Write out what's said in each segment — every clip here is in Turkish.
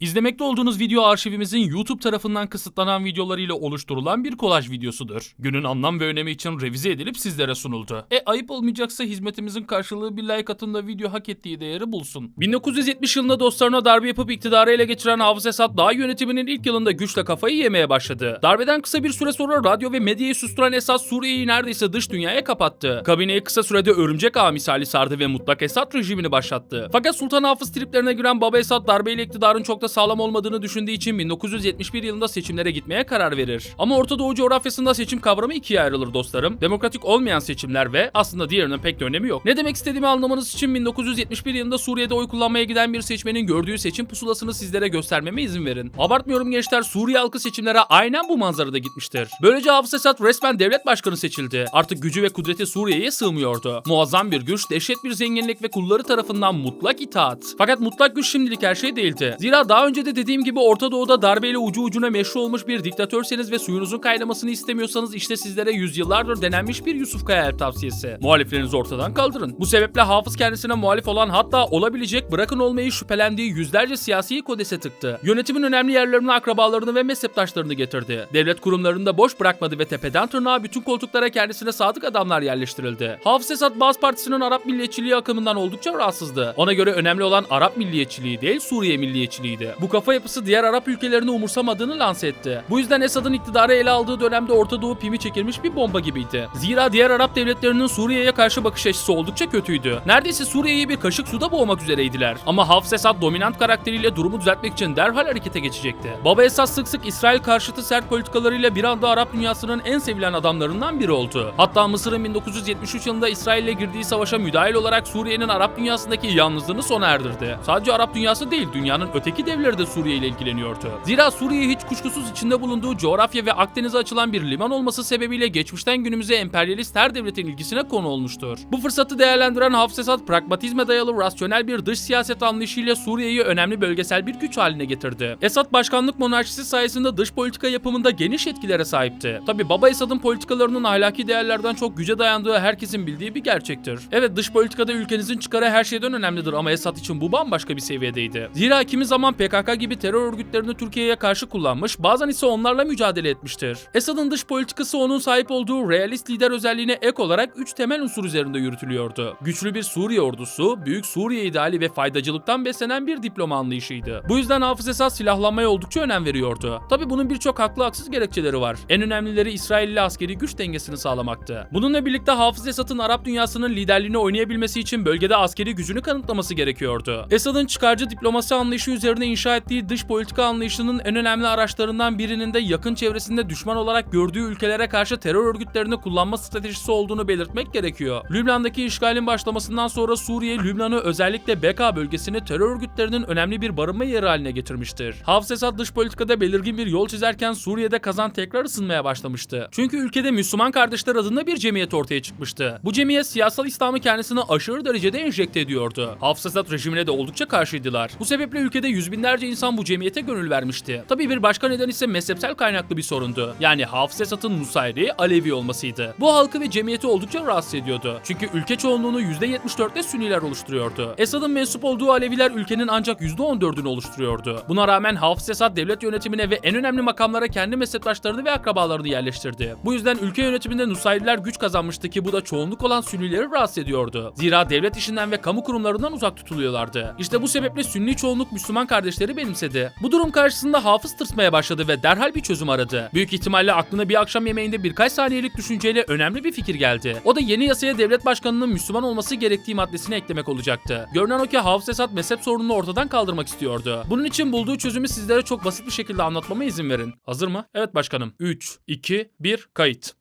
İzlemekte olduğunuz video arşivimizin YouTube tarafından kısıtlanan videolarıyla oluşturulan bir kolaj videosudur. Günün anlam ve önemi için revize edilip sizlere sunuldu. E ayıp olmayacaksa hizmetimizin karşılığı bir like atın da video hak ettiği değeri bulsun. 1970 yılında dostlarına darbe yapıp iktidarı ele geçiren Hafız Esad daha yönetiminin ilk yılında güçle kafayı yemeye başladı. Darbeden kısa bir süre sonra radyo ve medyayı susturan Esad Suriye'yi neredeyse dış dünyaya kapattı. Kabineyi kısa sürede örümcek ağı misali sardı ve mutlak Esad rejimini başlattı. Fakat Sultan Hafız triplerine giren Baba Esad darbeyle iktidarın çok sağlam olmadığını düşündüğü için 1971 yılında seçimlere gitmeye karar verir. Ama Orta Doğu coğrafyasında seçim kavramı ikiye ayrılır dostlarım. Demokratik olmayan seçimler ve aslında diğerinin pek de önemi yok. Ne demek istediğimi anlamanız için 1971 yılında Suriye'de oy kullanmaya giden bir seçmenin gördüğü seçim pusulasını sizlere göstermeme izin verin. Abartmıyorum gençler Suriye halkı seçimlere aynen bu manzarada gitmiştir. Böylece Hafız Esad resmen devlet başkanı seçildi. Artık gücü ve kudreti Suriye'ye sığmıyordu. Muazzam bir güç, dehşet bir zenginlik ve kulları tarafından mutlak itaat. Fakat mutlak güç şimdilik her şey değildi. Zira daha önce de dediğim gibi Orta Doğu'da darbeyle ucu ucuna meşru olmuş bir diktatörseniz ve suyunuzun kaynamasını istemiyorsanız işte sizlere yüzyıllardır denenmiş bir Yusuf Kaya tavsiyesi. Muhaliflerinizi ortadan kaldırın. Bu sebeple Hafız kendisine muhalif olan hatta olabilecek bırakın olmayı şüphelendiği yüzlerce siyasi kodese tıktı. Yönetimin önemli yerlerine akrabalarını ve mezheptaşlarını getirdi. Devlet kurumlarını da boş bırakmadı ve tepeden tırnağa bütün koltuklara kendisine sadık adamlar yerleştirildi. Hafız Esad Bağız Partisi'nin Arap milliyetçiliği akımından oldukça rahatsızdı. Ona göre önemli olan Arap milliyetçiliği değil Suriye milliyetçiliğiydi. Bu kafa yapısı diğer Arap ülkelerini umursamadığını lanse etti. Bu yüzden Esad'ın iktidarı ele aldığı dönemde Orta Doğu pimi çekilmiş bir bomba gibiydi. Zira diğer Arap devletlerinin Suriye'ye karşı bakış açısı oldukça kötüydü. Neredeyse Suriye'yi bir kaşık suda boğmak üzereydiler. Ama Hafız Esad dominant karakteriyle durumu düzeltmek için derhal harekete geçecekti. Baba Esad sık sık İsrail karşıtı sert politikalarıyla bir anda Arap dünyasının en sevilen adamlarından biri oldu. Hatta Mısır'ın 1973 yılında İsrail ile girdiği savaşa müdahil olarak Suriye'nin Arap dünyasındaki yalnızlığını sona erdirdi. Sadece Arap dünyası değil, dünyanın öteki devleri de Suriye ile ilgileniyordu. Zira Suriye hiç kuşkusuz içinde bulunduğu coğrafya ve Akdeniz'e açılan bir liman olması sebebiyle geçmişten günümüze emperyalist her devletin ilgisine konu olmuştur. Bu fırsatı değerlendiren Hafız Esad pragmatizme dayalı rasyonel bir dış siyaset anlayışıyla Suriye'yi önemli bölgesel bir güç haline getirdi. Esad başkanlık monarşisi sayesinde dış politika yapımında geniş etkilere sahipti. Tabi Baba Esad'ın politikalarının ahlaki değerlerden çok güce dayandığı herkesin bildiği bir gerçektir. Evet dış politikada ülkenizin çıkarı her şeyden önemlidir ama Esad için bu bambaşka bir seviyedeydi. Zira kimi zaman PKK gibi terör örgütlerini Türkiye'ye karşı kullanmış, bazen ise onlarla mücadele etmiştir. Esad'ın dış politikası onun sahip olduğu realist lider özelliğine ek olarak 3 temel unsur üzerinde yürütülüyordu. Güçlü bir Suriye ordusu, büyük Suriye ideali ve faydacılıktan beslenen bir diploma anlayışıydı. Bu yüzden Hafız Esad silahlanmaya oldukça önem veriyordu. Tabi bunun birçok haklı haksız gerekçeleri var. En önemlileri İsrail ile askeri güç dengesini sağlamaktı. Bununla birlikte Hafız Esad'ın Arap dünyasının liderliğini oynayabilmesi için bölgede askeri gücünü kanıtlaması gerekiyordu. Esad'ın çıkarcı diplomasi anlayışı üzerine inşa ettiği dış politika anlayışının en önemli araçlarından birinin de yakın çevresinde düşman olarak gördüğü ülkelere karşı terör örgütlerini kullanma stratejisi olduğunu belirtmek gerekiyor. Lübnan'daki işgalin başlamasından sonra Suriye, Lübnan'ı özellikle Beka bölgesini terör örgütlerinin önemli bir barınma yeri haline getirmiştir. Hafız Esad dış politikada belirgin bir yol çizerken Suriye'de kazan tekrar ısınmaya başlamıştı. Çünkü ülkede Müslüman Kardeşler adında bir cemiyet ortaya çıkmıştı. Bu cemiyet siyasal İslam'ı kendisine aşırı derecede enjekte ediyordu. Hafız Esad rejimine de oldukça karşıydılar. Bu sebeple ülkede yüz binlerce insan bu cemiyete gönül vermişti. Tabii bir başka neden ise mezhepsel kaynaklı bir sorundu. Yani Hafız Esad'ın Nusayri, Alevi olmasıydı. Bu halkı ve cemiyeti oldukça rahatsız ediyordu. Çünkü ülke çoğunluğunu %74'te Sünniler oluşturuyordu. Esad'ın mensup olduğu Aleviler ülkenin ancak %14'ünü oluşturuyordu. Buna rağmen Hafız Esad devlet yönetimine ve en önemli makamlara kendi mezheptaşlarını ve akrabalarını yerleştirdi. Bu yüzden ülke yönetiminde Nusayriler güç kazanmıştı ki bu da çoğunluk olan Sünnileri rahatsız ediyordu. Zira devlet işinden ve kamu kurumlarından uzak tutuluyorlardı. İşte bu sebeple Sünni çoğunluk Müslüman kardeşleri benimsedi. Bu durum karşısında Hafız tırsmaya başladı ve derhal bir çözüm aradı. Büyük ihtimalle aklına bir akşam yemeğinde birkaç saniyelik düşünceyle önemli bir fikir geldi. O da yeni yasaya devlet başkanının Müslüman olması gerektiği maddesini eklemek olacaktı. Görünen o ki Hafız Esad mezhep sorununu ortadan kaldırmak istiyordu. Bunun için bulduğu çözümü sizlere çok basit bir şekilde anlatmama izin verin. Hazır mı? Evet başkanım. 3, 2, 1, kayıt.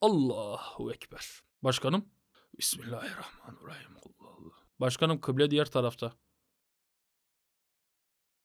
Allahu Ekber. Başkanım. Bismillahirrahmanirrahim. Allah Allah. Başkanım kıble diğer tarafta.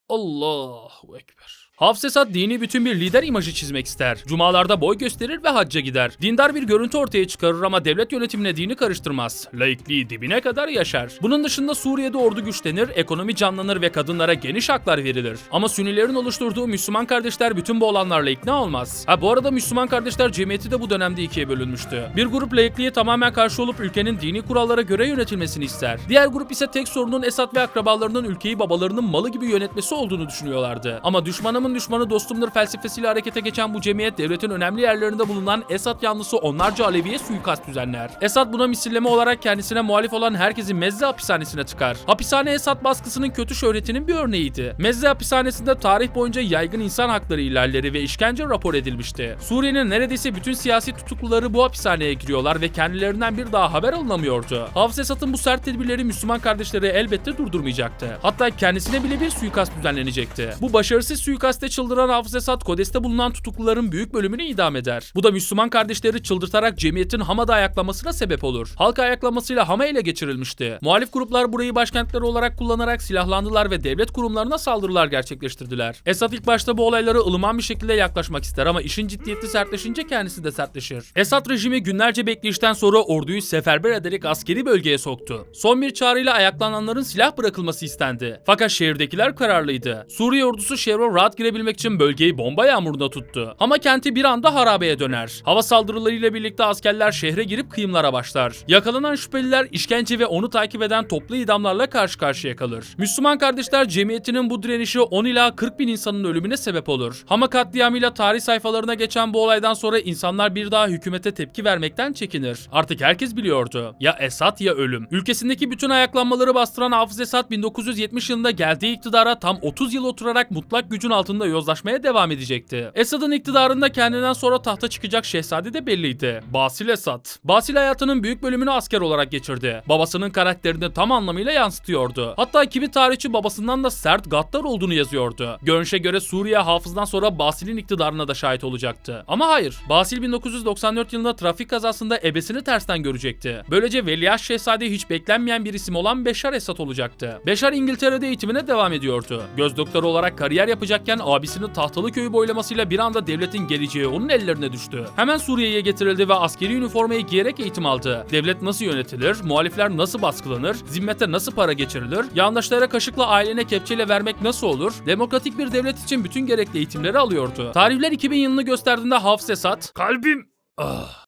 Allahu Ekber. Hafız Esad dini bütün bir lider imajı çizmek ister. Cumalarda boy gösterir ve hacca gider. Dindar bir görüntü ortaya çıkarır ama devlet yönetimine dini karıştırmaz. Laikliği dibine kadar yaşar. Bunun dışında Suriye'de ordu güçlenir, ekonomi canlanır ve kadınlara geniş haklar verilir. Ama Sünnilerin oluşturduğu Müslüman kardeşler bütün bu olanlarla ikna olmaz. Ha bu arada Müslüman kardeşler cemiyeti de bu dönemde ikiye bölünmüştü. Bir grup laikliğe tamamen karşı olup ülkenin dini kurallara göre yönetilmesini ister. Diğer grup ise tek sorunun Esad ve akrabalarının ülkeyi babalarının malı gibi yönetmesi olduğunu düşünüyorlardı. Ama düşmanımın düşmanı dostumdur felsefesiyle harekete geçen bu cemiyet devletin önemli yerlerinde bulunan Esad yanlısı onlarca Alevi'ye suikast düzenler. Esad buna misilleme olarak kendisine muhalif olan herkesi Mezze hapishanesine tıkar. Hapishane Esad baskısının kötü şöhretinin bir örneğiydi. Mezze hapishanesinde tarih boyunca yaygın insan hakları ihlalleri ve işkence rapor edilmişti. Suriye'nin neredeyse bütün siyasi tutukluları bu hapishaneye giriyorlar ve kendilerinden bir daha haber alınamıyordu. Hafız Esad'ın bu sert tedbirleri Müslüman kardeşleri elbette durdurmayacaktı. Hatta kendisine bile bir suikast düzenlenecekti. Bu başarısız suikaste çıldıran Hafız Esad Kodes'te bulunan tutukluların büyük bölümünü idam eder. Bu da Müslüman kardeşleri çıldırtarak cemiyetin Hama'da ayaklamasına sebep olur. Halk ayaklamasıyla Hama ele geçirilmişti. Muhalif gruplar burayı başkentleri olarak kullanarak silahlandılar ve devlet kurumlarına saldırılar gerçekleştirdiler. Esad ilk başta bu olaylara ılıman bir şekilde yaklaşmak ister ama işin ciddiyeti sertleşince kendisi de sertleşir. Esad rejimi günlerce bekleyişten sonra orduyu seferber ederek askeri bölgeye soktu. Son bir çağrıyla ayaklananların silah bırakılması istendi. Fakat şehirdekiler kararlıydı. Suriye ordusu şehre rahat girebilmek için bölgeyi bomba yağmuruna tuttu. Ama kenti bir anda harabeye döner. Hava saldırılarıyla birlikte askerler şehre girip kıyımlara başlar. Yakalanan şüpheliler işkence ve onu takip eden toplu idamlarla karşı karşıya kalır. Müslüman kardeşler cemiyetinin bu direnişi 10 ila 40 bin insanın ölümüne sebep olur. Hama katliamıyla tarih sayfalarına geçen bu olaydan sonra insanlar bir daha hükümete tepki vermekten çekinir. Artık herkes biliyordu. Ya Esad ya ölüm. Ülkesindeki bütün ayaklanmaları bastıran Hafız Esad 1970 yılında geldiği iktidara tam 30 yıl oturarak mutlak gücün altında yozlaşmaya devam edecekti. Esad'ın iktidarında kendinden sonra tahta çıkacak şehzade de belliydi. Basil Esad. Basil hayatının büyük bölümünü asker olarak geçirdi. Babasının karakterini tam anlamıyla yansıtıyordu. Hatta kimi tarihçi babasından da sert gaddar olduğunu yazıyordu. Görünüşe göre Suriye hafızdan sonra Basil'in iktidarına da şahit olacaktı. Ama hayır. Basil 1994 yılında trafik kazasında ebesini tersten görecekti. Böylece Veliaht Şehzade hiç beklenmeyen bir isim olan Beşar Esad olacaktı. Beşar İngiltere'de eğitimine devam ediyordu. Göz doktoru olarak kariyer yapacakken abisinin tahtalı köyü boylamasıyla bir anda devletin geleceği onun ellerine düştü. Hemen Suriye'ye getirildi ve askeri üniformayı giyerek eğitim aldı. Devlet nasıl yönetilir, muhalifler nasıl baskılanır, zimmete nasıl para geçirilir, yandaşlara kaşıkla ailene kepçeyle vermek nasıl olur, demokratik bir devlet için bütün gerekli eğitimleri alıyordu. Tarihler 2000 yılını gösterdiğinde Hafız Esad, kalbim Ah.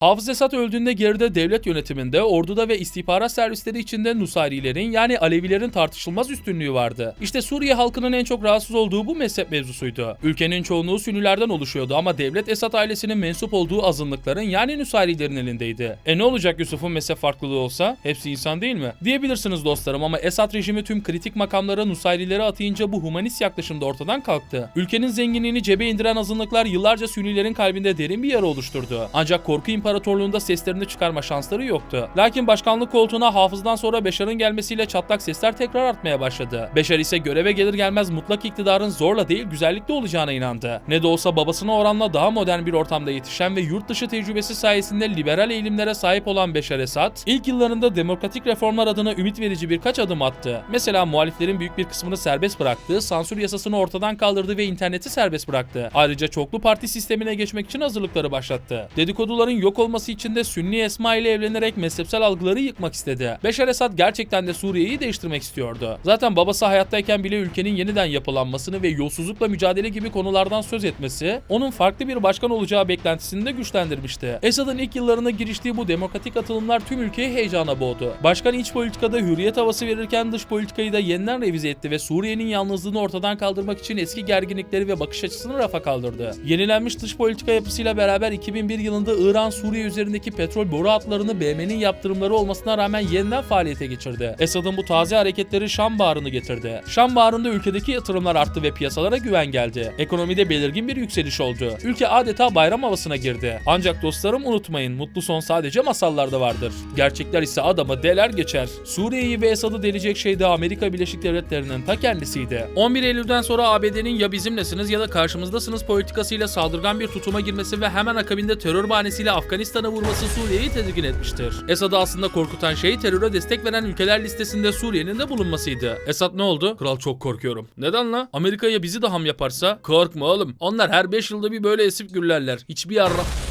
Hafız Esad öldüğünde geride devlet yönetiminde, orduda ve istihbarat servisleri içinde Nusayrilerin yani Alevilerin tartışılmaz üstünlüğü vardı. İşte Suriye halkının en çok rahatsız olduğu bu mezhep mevzusuydu. Ülkenin çoğunluğu Sünnilerden oluşuyordu ama devlet Esad ailesinin mensup olduğu azınlıkların yani Nusayrilerin elindeydi. E ne olacak Yusuf'un mezhep farklılığı olsa? Hepsi insan değil mi? Diyebilirsiniz dostlarım ama Esad rejimi tüm kritik makamlara Nusayrilere atayınca bu humanist yaklaşım da ortadan kalktı. Ülkenin zenginliğini cebe indiren azınlıklar yıllarca Sünnilerin kalbinde derin bir yara oluşturdu. Ancak korku İmparatorluğunda seslerini çıkarma şansları yoktu. Lakin başkanlık koltuğuna hafızdan sonra Beşar'ın gelmesiyle çatlak sesler tekrar artmaya başladı. Beşar ise göreve gelir gelmez mutlak iktidarın zorla değil güzellikle olacağına inandı. Ne de olsa babasına oranla daha modern bir ortamda yetişen ve yurt dışı tecrübesi sayesinde liberal eğilimlere sahip olan Beşar Esad, ilk yıllarında demokratik reformlar adına ümit verici birkaç adım attı. Mesela muhaliflerin büyük bir kısmını serbest bıraktı, sansür yasasını ortadan kaldırdı ve interneti serbest bıraktı. Ayrıca çoklu parti sistemine geçmek için hazırlıkları başlattı. Dedikoduların yok olması için de Sünni Esma ile evlenerek mezhepsel algıları yıkmak istedi. Beşar Esad gerçekten de Suriye'yi değiştirmek istiyordu. Zaten babası hayattayken bile ülkenin yeniden yapılanmasını ve yolsuzlukla mücadele gibi konulardan söz etmesi, onun farklı bir başkan olacağı beklentisini de güçlendirmişti. Esad'ın ilk yıllarına giriştiği bu demokratik atılımlar tüm ülkeyi heyecana boğdu. Başkan iç politikada hürriyet havası verirken dış politikayı da yeniden revize etti ve Suriye'nin yalnızlığını ortadan kaldırmak için eski gerginlikleri ve bakış açısını rafa kaldırdı. Yenilenmiş dış politika yapısıyla beraber 2001 yılında İran Suriye üzerindeki petrol boru hatlarını BM'nin yaptırımları olmasına rağmen yeniden faaliyete geçirdi. Esad'ın bu taze hareketleri Şam Baharı'nı getirdi. Şam Baharı'nda ülkedeki yatırımlar arttı ve piyasalara güven geldi. Ekonomide belirgin bir yükseliş oldu. Ülke adeta bayram havasına girdi. Ancak dostlarım unutmayın mutlu son sadece masallarda vardır. Gerçekler ise adamı deler geçer. Suriye'yi ve Esad'ı delecek şey de Amerika Birleşik Devletleri'nin ta kendisiydi. 11 Eylül'den sonra ABD'nin ya bizimlesiniz ya da karşımızdasınız politikasıyla saldırgan bir tutuma girmesi ve hemen akabinde terör bahanesiyle Afganistan'a vurması Suriye'yi tedirgin etmiştir. Esad'ı aslında korkutan şey teröre destek veren ülkeler listesinde Suriye'nin de bulunmasıydı. Esad ne oldu? Kral çok korkuyorum. Neden la? Amerika'ya bizi de ham yaparsa? Korkma oğlum. Onlar her 5 yılda bir böyle esip gürlerler. Hiçbir yarra...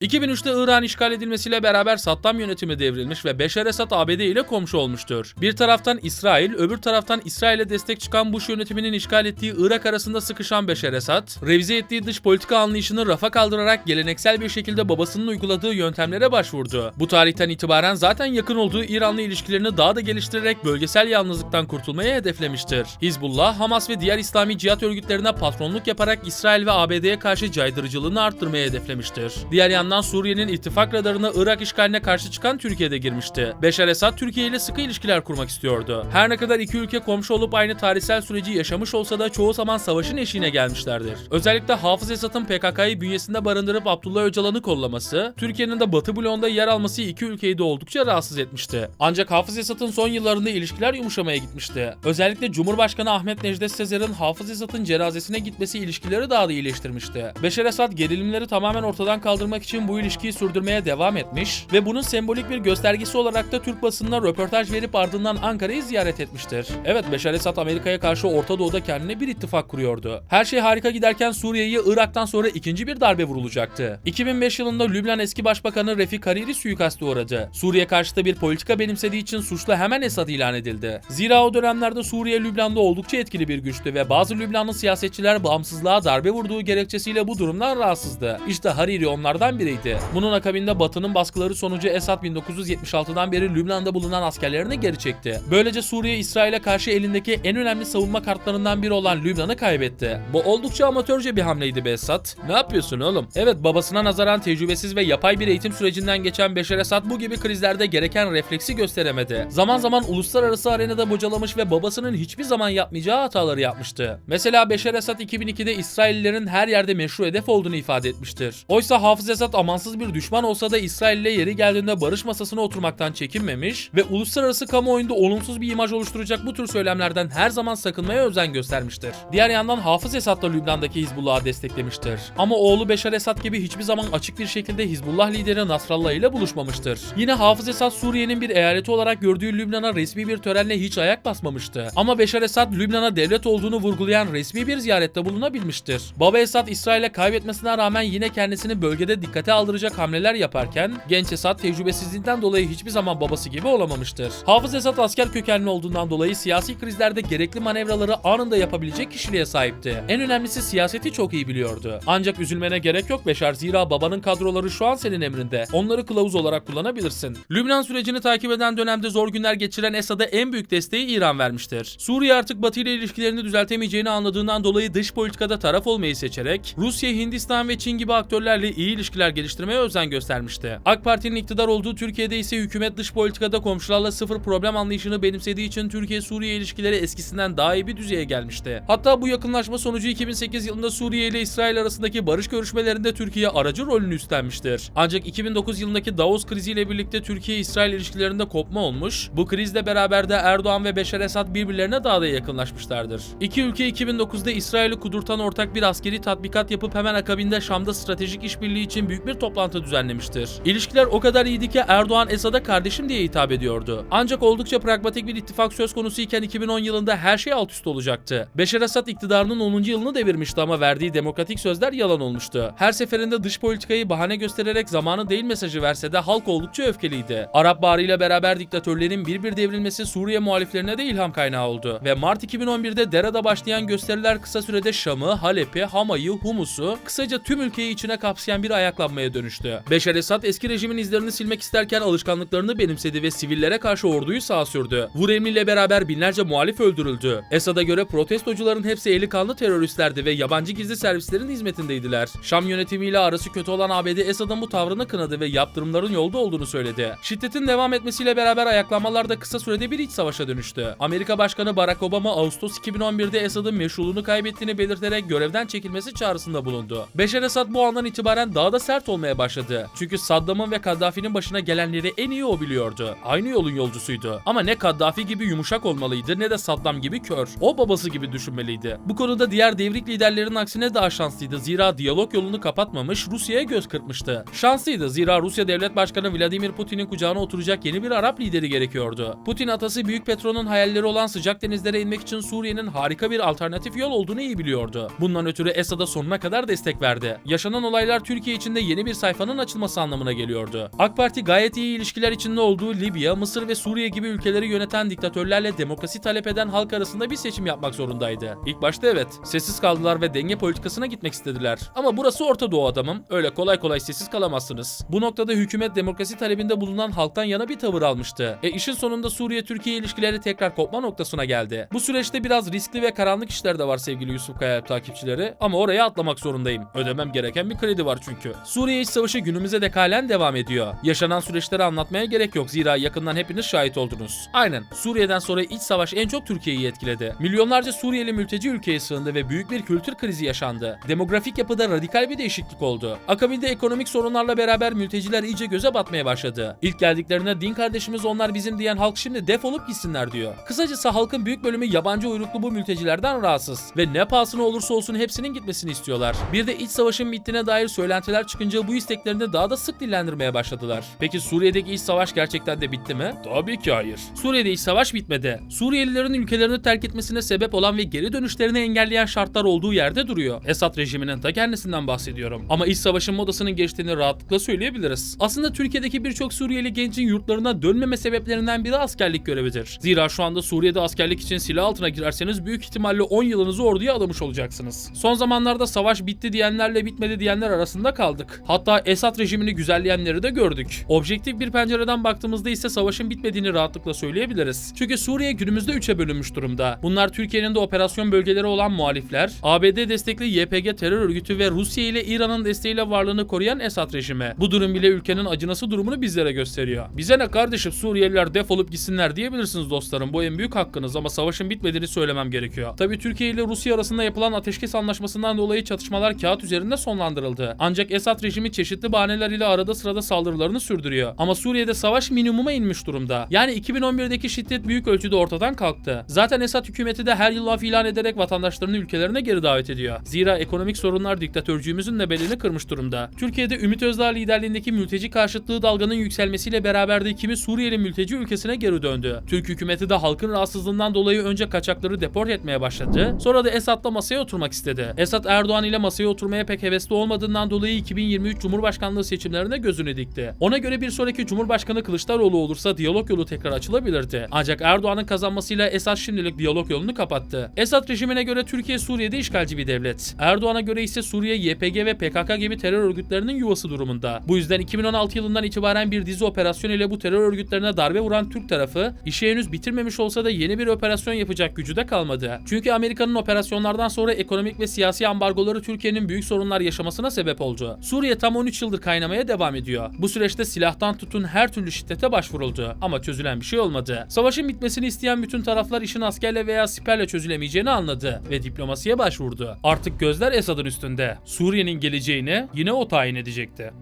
2003'te İran işgal edilmesiyle beraber Saddam yönetimi devrilmiş ve Beşar Esad ABD ile komşu olmuştur. Bir taraftan İsrail, öbür taraftan İsrail'e destek çıkan Bush yönetiminin işgal ettiği Irak arasında sıkışan Beşar Esad, revize ettiği dış politika anlayışını rafa kaldırarak geleneksel bir şekilde babasının uyguladığı yöntemlere başvurdu. Bu tarihten itibaren zaten yakın olduğu İran'la ilişkilerini daha da geliştirerek bölgesel yalnızlıktan kurtulmaya hedeflemiştir. Hizbullah, Hamas ve diğer İslami cihat örgütlerine patronluk yaparak İsrail ve ABD'ye karşı caydırıcılığını arttırmaya hedeflemiştir. Diğer yandan Suriye'nin ittifak radarına Irak işgaline karşı çıkan Türkiye'de girmişti. Beşar Esad Türkiye ile sıkı ilişkiler kurmak istiyordu. Her ne kadar iki ülke komşu olup aynı tarihsel süreci yaşamış olsa da çoğu zaman savaşın eşiğine gelmişlerdir. Özellikle Hafız Esad'ın PKK'yı bünyesinde barındırıp Abdullah Öcalan'ı kollaması, Türkiye'nin de Batı bloğunda yer alması iki ülkeyi de oldukça rahatsız etmişti. Ancak Hafız Esad'ın son yıllarında ilişkiler yumuşamaya gitmişti. Özellikle Cumhurbaşkanı Ahmet Necdet Sezer'in Hafız Esad'ın cenazesine gitmesi ilişkileri daha da iyileştirmişti. Beşar Esad gerilimleri tamamen ortadan kaldırmak için bu ilişkiyi sürdürmeye devam etmiş ve bunun sembolik bir göstergesi olarak da Türk basınına röportaj verip ardından Ankara'yı ziyaret etmiştir. Evet Beşar Esad Amerika'ya karşı Orta Doğu'da kendine bir ittifak kuruyordu. Her şey harika giderken Suriye'yi Irak'tan sonra ikinci bir darbe vurulacaktı. 2005 yılında Lübnan eski başbakanı Refik Hariri suikaste uğradı. Suriye karşıtı bir politika benimsediği için suçlu hemen Esad ilan edildi. Zira o dönemlerde Suriye Lübnan'da oldukça etkili bir güçtü ve bazı Lübnanlı siyasetçiler bağımsızlığa darbe vurduğu gerekçesiyle bu durumdan rahatsızdı. İşte Hariri onlardan biriydi. Bunun akabinde Batı'nın baskıları sonucu Esad 1976'dan beri Lübnan'da bulunan askerlerini geri çekti. Böylece Suriye İsrail'e karşı elindeki en önemli savunma kartlarından biri olan Lübnan'ı kaybetti. Bu oldukça amatörce bir hamleydi be Esad. Ne yapıyorsun oğlum? Evet babasına nazaran tecrübesiz ve yapay bir eğitim sürecinden geçen Beşar Esad bu gibi krizlerde gereken refleksi gösteremedi. Zaman zaman uluslararası arenada bocalamış ve babasının hiçbir zaman yapmayacağı hataları yapmıştı. Mesela Beşar Esad 2002'de İsraillilerin her yerde meşru hedef olduğunu ifade etmiştir. Oysa Hafız Esad amansız bir düşman olsa da İsrail ile yeri geldiğinde barış masasına oturmaktan çekinmemiş ve uluslararası kamuoyunda olumsuz bir imaj oluşturacak bu tür söylemlerden her zaman sakınmaya özen göstermiştir. Diğer yandan Hafız Esad da Lübnan'daki Hizbullah'ı desteklemiştir. Ama oğlu Beşar Esad gibi hiçbir zaman açık bir şekilde Hizbullah lideri Nasrallah ile buluşmamıştır. Yine Hafız Esad Suriye'nin bir eyaleti olarak gördüğü Lübnan'a resmi bir törenle hiç ayak basmamıştı. Ama Beşar Esad Lübnan'a devlet olduğunu vurgulayan resmi bir ziyarette bulunabilmiştir. Baba Esad İsrail'e kaybetmesine rağmen yine kendisini bölgede dikkate aldıracak hamleler yaparken genç Esad tecrübesizliğinden dolayı hiçbir zaman babası gibi olamamıştır. Hafız Esad asker kökenli olduğundan dolayı siyasi krizlerde gerekli manevraları anında yapabilecek kişiliğe sahipti. En önemlisi siyaseti çok iyi biliyordu. Ancak üzülmene gerek yok Beşar zira babanın kadroları şu an senin emrinde. Onları kılavuz olarak kullanabilirsin. Lübnan sürecini takip eden dönemde zor günler geçiren Esad'a en büyük desteği İran vermiştir. Suriye artık Batı ile ilişkilerini düzeltemeyeceğini anladığından dolayı dış politikada taraf olmayı seçerek Rusya, Hindistan ve Çin gibi aktörlerle iyi ilişkiler geliştirmeye özen göstermişti. AK Parti'nin iktidar olduğu Türkiye'de ise hükümet dış politikada komşularla sıfır problem anlayışını benimsediği için Türkiye-Suriye ilişkileri eskisinden daha iyi bir düzeye gelmişti. Hatta bu yakınlaşma sonucu 2008 yılında Suriye ile İsrail arasındaki barış görüşmelerinde Türkiye aracı rolünü üstlenmiştir. Ancak 2009 yılındaki Davos kriziyle birlikte Türkiye-İsrail ilişkilerinde kopma olmuş. Bu krizle beraber de Erdoğan ve Beşar Esad birbirlerine daha da yakınlaşmışlardır. İki ülke 2009'da İsrail'i kudurtan ortak bir askeri tatbikat yapıp hemen akabinde Şam'da stratejik işbirliği için büyük bir toplantı düzenlemiştir. İlişkiler o kadar iyiydi ki Erdoğan Esad'a kardeşim diye hitap ediyordu. Ancak oldukça pragmatik bir ittifak söz konusu iken 2010 yılında her şey alt üst olacaktı. Beşar Esad iktidarının 10. yılını devirmişti ama verdiği demokratik sözler yalan olmuştu. Her seferinde dış politikayı bahane göstererek zamanı değil mesajı verse de halk oldukça öfkeliydi. Arap Baharı ile beraber diktatörlerin bir bir devrilmesi Suriye muhaliflerine de ilham kaynağı oldu. Ve Mart 2011'de Dera'da başlayan gösteriler kısa sürede Şam'ı, Halep'i, Hamay'ı, Humus'u, kısaca tüm ülkeyi içine kapsayan bir ayaklanmaya dönüştü. Beşar Esad eski rejimin izlerini silmek isterken alışkanlıklarını benimsedi ve sivillere karşı orduyu sağa sürdü. Vur emriyle beraber binlerce muhalif öldürüldü. Esad'a göre protestocuların hepsi eli kanlı teröristlerdi ve yabancı gizli servislerin hizmetindeydiler. Şam yönetimiyle arası kötü olan ABD Esad'ın bu tavrını kınadı ve yaptırımların yolda olduğunu söyledi. Şiddetin devam etmesiyle beraber ayaklanmalar da kısa sürede bir iç savaşa dönüştü. Amerika Başkanı Barack Obama Ağustos 2011'de Esad'ın meşruluğunu kaybettiğini belirterek görevden çekilmesi çağrısında bulundu. Beşar Esad bu andan itibaren daha da sert olmaya başladı. Çünkü Saddam'ın ve Kaddafi'nin başına gelenleri en iyi o biliyordu. Aynı yolun yolcusuydu. Ama ne Kaddafi gibi yumuşak olmalıydı ne de Saddam gibi kör. O babası gibi düşünmeliydi. Bu konuda diğer devrik liderlerin aksine daha şanslıydı. Zira diyalog yolunu kapatmamış, Rusya'ya göz kırpmıştı. Şanslıydı zira Rusya Devlet Başkanı Vladimir Putin'in kucağına oturacak yeni bir Arap lideri gerekiyordu. Putin atası Büyük Petro'nun hayalleri olan sıcak denizlere inmek için Suriye'nin harika bir alternatif yol olduğunu iyi biliyordu. Bundan ötürü Esad'a sonuna kadar destek verdi. Yaşanan olaylar Türkiye için de yeni bir sayfanın açılması anlamına geliyordu. AK Parti gayet iyi ilişkiler içinde olduğu Libya, Mısır ve Suriye gibi ülkeleri yöneten diktatörlerle demokrasi talep eden halk arasında bir seçim yapmak zorundaydı. İlk başta evet, sessiz kaldılar ve denge politikasına gitmek istediler. Ama burası Orta Doğu adamım, öyle kolay kolay sessiz kalamazsınız. Bu noktada hükümet demokrasi talebinde bulunan halktan yana bir tavır almıştı. E işin sonunda Suriye-Türkiye ilişkileri tekrar kopma noktasına geldi. Bu süreçte biraz riskli ve karanlık işler de var sevgili Yusuf Kaya takipçileri ama oraya atlamak zorundayım. Ödemem gereken bir kredi var çünkü. Suriye iç savaşı günümüze dek halen devam ediyor. Yaşanan süreçleri anlatmaya gerek yok zira yakından hepiniz şahit oldunuz. Aynen Suriye'den sonra iç savaş en çok Türkiye'yi etkiledi. Milyonlarca Suriyeli mülteci ülkeye sığındı ve büyük bir kültür krizi yaşandı. Demografik yapıda radikal bir değişiklik oldu. Akabinde ekonomik sorunlarla beraber mülteciler iyice göze batmaya başladı. İlk geldiklerinde din kardeşimiz onlar bizim diyen halk şimdi defolup gitsinler diyor. Kısacası halkın büyük bölümü yabancı uyruklu bu mültecilerden rahatsız ve ne pahasına olursa olsun hepsinin gitmesini istiyorlar. Bir de iç savaşın bittiğine dair söylentiler çıkınca bu isteklerini daha da sık dillendirmeye başladılar. Peki Suriye'deki iç savaş gerçekten de bitti mi? Tabii ki hayır. Suriye'de iç savaş bitmedi. Suriyelilerin ülkelerini terk etmesine sebep olan ve geri dönüşlerini engelleyen şartlar olduğu yerde duruyor. Esad rejiminin ta kendisinden bahsediyorum. Ama iç savaşın modasının geçtiğini rahatlıkla söyleyebiliriz. Aslında Türkiye'deki birçok Suriyeli gencin yurtlarına dönmeme sebeplerinden biri askerlik görevidir. Zira şu anda Suriye'de askerlik için silah altına girerseniz büyük ihtimalle 10 yılınızı orduya adamış olacaksınız. Son zamanlarda savaş bitti diyenlerle bitmedi diyenler arasında kaldık. Hatta Esad rejimini güzelleyenleri de gördük. Objektif bir pencereden baktığımızda ise savaşın bitmediğini rahatlıkla söyleyebiliriz. Çünkü Suriye günümüzde 3'e bölünmüş durumda. Bunlar Türkiye'nin de operasyon bölgeleri olan muhalifler, ABD destekli YPG terör örgütü ve Rusya ile İran'ın desteğiyle varlığını koruyan Esad rejimi. Bu durum bile ülkenin acınası durumunu bizlere gösteriyor. Bize ne kardeşim Suriyeliler defolup gitsinler diyebilirsiniz dostlarım. Bu en büyük hakkınız ama savaşın bitmediğini söylemem gerekiyor. Tabi Türkiye ile Rusya arasında yapılan ateşkes anlaşmasından dolayı çatışmalar kağıt üzerinde sonlandırıldı. Ancak Esad rejimi çeşitli bahaneler ile arada sırada saldırılarını sürdürüyor. Ama Suriye'de savaş minimuma inmiş durumda. Yani 2011'deki şiddet büyük ölçüde ortadan kalktı. Zaten Esad hükümeti de her yıl af ilan ederek vatandaşlarını ülkelerine geri davet ediyor. Zira ekonomik sorunlar diktatörcüğümüzün de belini kırmış durumda. Türkiye'de Ümit Özdağ liderliğindeki mülteci karşıtlığı dalganın yükselmesiyle beraber de kimi Suriyeli mülteci ülkesine geri döndü. Türk hükümeti de halkın rahatsızlığından dolayı önce kaçakları deport etmeye başladı. Sonra da Esad'la masaya oturmak istedi. Esad Erdoğan ile masaya oturmaya pek hevesli olmadığından dolayı 2023 Cumhurbaşkanlığı seçimlerine gözünü dikti. Ona göre bir sonraki Cumhurbaşkanı Kılıçdaroğlu olursa diyalog yolu tekrar açılabilirdi. Ancak Erdoğan'ın kazanmasıyla Esad şimdilik diyalog yolunu kapattı. Esad rejimine göre Türkiye Suriye'de işgalci bir devlet. Erdoğan'a göre ise Suriye YPG ve PKK gibi terör örgütlerinin yuvası durumunda. Bu yüzden 2016 yılından itibaren bir dizi operasyon ile bu terör örgütlerine darbe vuran Türk tarafı işi henüz bitirmemiş olsa da yeni bir operasyon yapacak gücü de kalmadı. Çünkü Amerika'nın operasyonlardan sonra ekonomik ve siyasi ambargoları Türkiye'nin büyük sorunlar yaşamasına sebep oldu. Suriye tam 13 yıldır kaynamaya devam ediyor. Bu süreçte silahtan tutun her türlü şiddete başvuruldu ama çözülen bir şey olmadı. Savaşın bitmesini isteyen bütün taraflar işin askerle veya siperle çözülemeyeceğini anladı ve diplomasiye başvurdu. Artık gözler Esad'ın üstünde. Suriye'nin geleceğini yine o tayin edecekti.